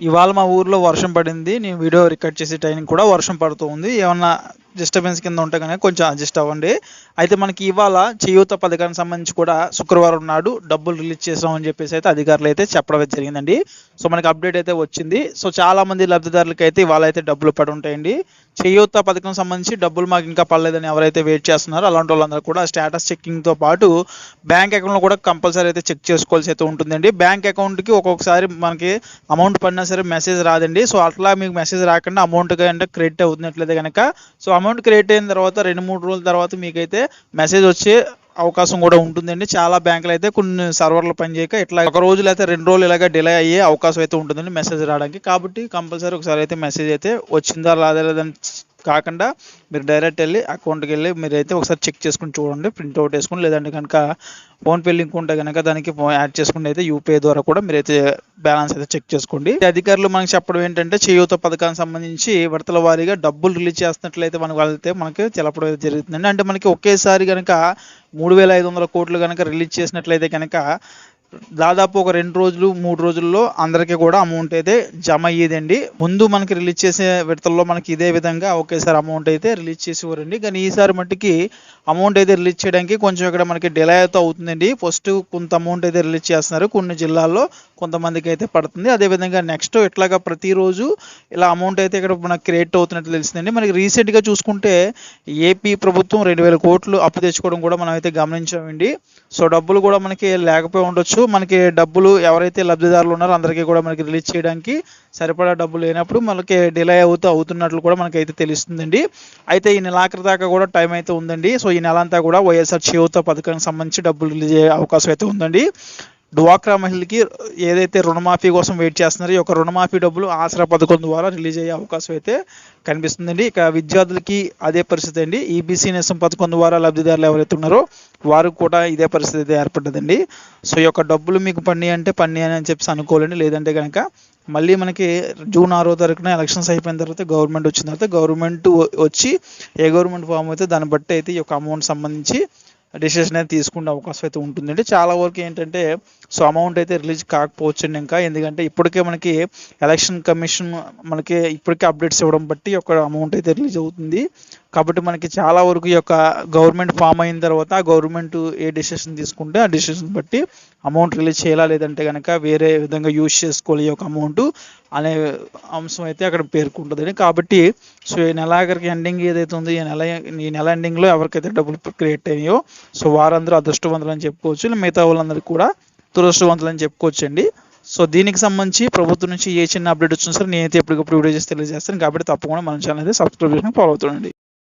ఇవాళ మా ఊర్లో వర్షం పడింది. నేను వీడియో రికార్డ్ చేసే టైం కూడా వర్షం పడుతూ ఉంది. ఏమన్నా డిస్టర్బెన్స్ కింద ఉంటే కనుక కొంచెం అడ్జస్ట్ అవ్వండి. అయితే మనకి ఇవాళ చేయూత పథకానికి సంబంధించి కూడా శుక్రవారం నాడు డబ్బులు రిలీజ్ చేసామని చెప్పేసి అయితే అధికారులు అయితే చెప్పడం జరిగిందండి. సో మనకి అప్డేట్ అయితే వచ్చింది. సో చాలా మంది లబ్ధిదారులకి అయితే ఇవాళ అయితే డబ్బులు పడి ఉంటాయండి. చేయూత పథకం సంబంధించి డబ్బులు మాకు ఇంకా పడలేదని ఎవరైతే వెయిట్ చేస్తున్నారో అలాంటి వాళ్ళందరూ కూడా స్టేటస్ చెక్కింగ్తో పాటు బ్యాంక్ అకౌంట్లో కూడా కంపల్సరీ అయితే చెక్ చేసుకోవాల్సి అయితే ఉంటుందండి. బ్యాంక్ అకౌంట్కి ఒక్కొక్కసారి మనకి అమౌంట్ పడినా సరే మెసేజ్ రాదండి. సో అట్లా మీకు మెసేజ్ రాకుండా అమౌంట్గా అంటే క్రెడిట్ అవుతున్నట్లయితే కనుక సో అమౌంట్ క్రియేట్ అయిన తర్వాత రెండు మూడు రోజుల తర్వాత మీకైతే మెసేజ్ వచ్చే అవకాశం కూడా ఉంటుందండి. చాలా బ్యాంకులు అయితే కొన్ని సర్వర్లు పనిచేయక ఇట్లా ఒక రోజులు అయితే రెండు రోజులు ఇలాగ డిలే అయ్యే అవకాశం అయితే ఉంటుందండి మెసేజ్ రావడానికి. కాబట్టి కంపల్సరీ ఒకసారి అయితే మెసేజ్ అయితే వచ్చిందా లేదా లేదని కాకుండా మీరు డైరెక్ట్ వెళ్ళి అకౌంట్కి వెళ్ళి మీరు అయితే ఒకసారి చెక్ చేసుకుని చూడండి ప్రింట్అవుట్ వేసుకుని లేదంటే కనుక ఫోన్పే లింక్ ఉంటే కనుక దానికి యాడ్ చేసుకుని అయితే యూపీఐ ద్వారా కూడా మీరైతే బ్యాలెన్స్ అయితే చెక్ చేసుకోండి. అధికారులు మనకి చెప్పడం ఏంటంటే చేయూత పథకానికి సంబంధించి విడతల వారీగా డబ్బులు రిలీజ్ చేస్తున్నట్లయితే మనకు వెళ్తే మనకి తెలపడం జరుగుతుందండి. అంటే మనకి ఒకేసారి కనుక మూడు వేల ఐదు వందల కోట్లు కనుక రిలీజ్ చేసినట్లయితే కనుక దాదాపు ఒక రెండు రోజులు మూడు రోజుల్లో అందరికీ కూడా అమౌంట్ అయితే జమ అయ్యేదండి. ముందు మనకి రిలీజ్ చేసే విడతల్లో మనకి ఇదే విధంగా ఒకేసారి అమౌంట్ అయితే రిలీజ్ చేసేవారండి. కానీ ఈసారి మట్టికి అమౌంట్ అయితే రిలీజ్ చేయడానికి కొంచెం ఇక్కడ మనకి డిలే అయితే అవుతుందండి. ఫస్ట్ కొంత అమౌంట్ అయితే రిలీజ్ చేస్తున్నారు కొన్ని జిల్లాల్లో కొంతమందికి అయితే పడుతుంది. అదేవిధంగా నెక్స్ట్ ఇట్లాగా ప్రతిరోజు ఇలా అమౌంట్ అయితే ఇక్కడ మనకి క్రియేట్ అవుతున్నట్టు తెలిసిందండి మనకి రీసెంట్గా చూసుకుంటే ఏపీ ప్రభుత్వం రెండు వేల కోట్లు అప్పు తెచ్చుకోవడం కూడా మనం అయితే గమనించామండి. సో డబ్బులు కూడా మనకి లేకపోయి ఉండొచ్చు. మనకి డబ్బులు ఎవరైతే లబ్ధిదారులు ఉన్నారో అందరికీ కూడా మనకి రిలీజ్ చేయడానికి సరిపడా డబ్బులు లేనప్పుడు మనకి డిలే అవుతూ అవుతున్నట్లు కూడా మనకైతే తెలుస్తుందండి. అయితే ఈ నెలాఖరు దాకా కూడా టైం అయితే ఉందండి. సో ఈ నెల అంతా కూడా వైఎస్ఆర్ చేయూత పథకానికి సంబంధించి డబ్బులు రిలీజ్ అయ్యే అవకాశం అయితే ఉందండి. డ్వాక్రా మహిళకి ఏదైతే రుణమాఫీ కోసం వెయిట్ చేస్తున్నారో ఈ యొక్క రుణమాఫీ డబ్బులు ఆసరా పథకం ద్వారా రిలీజ్ అయ్యే అవకాశం అయితే కనిపిస్తుందండి. ఇక విద్యార్థులకి అదే పరిస్థితి అండి. ఈబీసీ నేసం పథకం ద్వారా లబ్ధిదారులు ఎవరైతే ఉన్నారో వారు కూడా ఇదే పరిస్థితి అయితే ఏర్పడ్డదండి. సో ఈ యొక్క డబ్బులు మీకు పని అంటే పని అని చెప్పేసి అనుకోవాలండి. లేదంటే కనుక మళ్ళీ మనకి జూన్ ఆరో తారీఖున ఎలక్షన్స్ అయిపోయిన తర్వాత గవర్నమెంట్ వచ్చిన తర్వాత గవర్నమెంట్ వచ్చి ఏ గవర్నమెంట్ ఫామ్ అయితే దాన్ని బట్టి అయితే ఈ యొక్క అమౌంట్ సంబంధించి డిసిషన్ అయితే తీసుకునే అవకాశం అయితే ఉంటుందండి. చాలా వరకు ఏంటంటే సో అమౌంట్ అయితే రిలీజ్ కాకపోవచ్చండి ఇంకా. ఎందుకంటే ఇప్పటికే మనకి ఎలక్షన్ కమిషన్ మనకి ఇప్పటికే అప్డేట్స్ ఇవ్వడం బట్టి ఒక అమౌంట్ అయితే రిలీజ్ అవుతుంది. కాబట్టి మనకి చాలా వరకు ఈ యొక్క గవర్నమెంట్ ఫామ్ అయిన తర్వాత ఆ గవర్నమెంట్ ఏ డిసిషన్ తీసుకుంటే ఆ డిసిషన్ బట్టి అమౌంట్ రిలీజ్ చేయాలా లేదంటే కనుక వేరే విధంగా యూజ్ చేసుకోవాలి ఈ యొక్క అమౌంట్ అనే అంశం అయితే అక్కడ పేర్కొంటుంది కాబట్టి సో ఈ నెలాఖరికి ఎండింగ్ ఏదైతే ఉందో ఈ నెల ఈ నెల ఎండింగ్లో ఎవరికైతే డబ్బులు క్రియేట్ అయ్యాయో సో వారందరూ అదృష్టవంతులు అని చెప్పుకోవచ్చు. మిగతా వాళ్ళందరికీ కూడా దురదృష్టవంతులు అని చెప్పుకోవచ్చండి. సో దీనికి సంబంధించి ప్రభుత్వం నుంచి ఏ చిన్న అప్డేట్ వచ్చినా సరే నేనైతే ఎప్పటికప్పుడు వీడియో చేసి తెలియజేస్తాను. కాబట్టి తప్పకుండా మన ఛానల్ అయితే సబ్స్క్రైబ్ చేసుకుని ఫాలో అవుతుండండి.